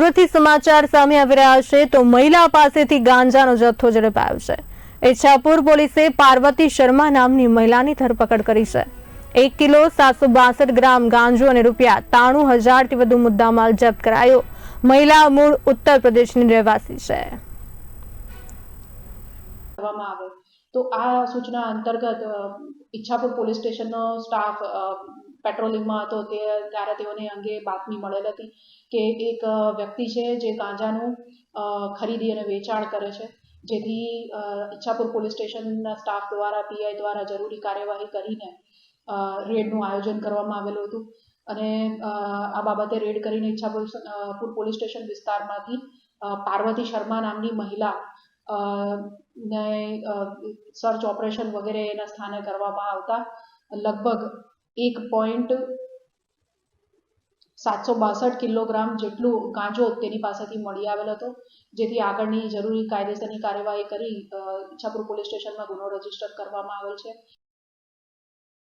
સુરતથી સમાચાર સામે આવી રહ્યા છે તો મહિલા પાસેથી ગાંજાનો જથ્થો ઝડપાયો છે. ઈચ્છાપુર પોલીસે પાર્વતી શર્મા નામની મહિલાની ધરપકડ કરી છે. એક કિલો સાતસો બાસઠ ગ્રામ ગાંજો અને રૂપિયા ત્રાણું હજારથી વધુ મુદ્દામાલ જપ્ત કરાયો. મહિલા મૂળ ઉત્તર પ્રદેશની રહેવાસી છે. તો આ સૂચના અંતર્ગત ઈચ્છાપુર પોલીસ સ્ટેશનનો સ્ટાફ પેટ્રોલિંગમાં હતો તે, ત્યારે તેઓને અંગે બાતમી મળેલ હતી કે એક વ્યક્તિ છે જે ગાંજાનું ખરીદી અને વેચાણ કરે છે. જેથી ઈચ્છાપુર પોલીસ સ્ટેશનના સ્ટાફ દ્વારા, પીઆઈ દ્વારા જરૂરી કાર્યવાહી કરીને રેડનું આયોજન કરવામાં આવેલું હતું. અને આ બાબતે રેડ કરીને ઈચ્છાપુર પોલીસ સ્ટેશન વિસ્તારમાંથી પાર્વતી શર્મા નામની મહિલા ને સર્ચ ઓપરેશન વગેરે એના સ્થાને કરવામાં આવતા લગભગ એક પોઈન્ટ સાતસો બાસઠ કિલોગ્રામ જેટલું ગાંજો તેની પાસેથી મળી આવેલ હતો, જેથી આગળની જરૂરી કાયદેસરની કાર્યવાહી કરી ઈચ્છાપુર પોલીસ સ્ટેશનમાં ગુનો રજિસ્ટર કરવામાં આવેલ છે.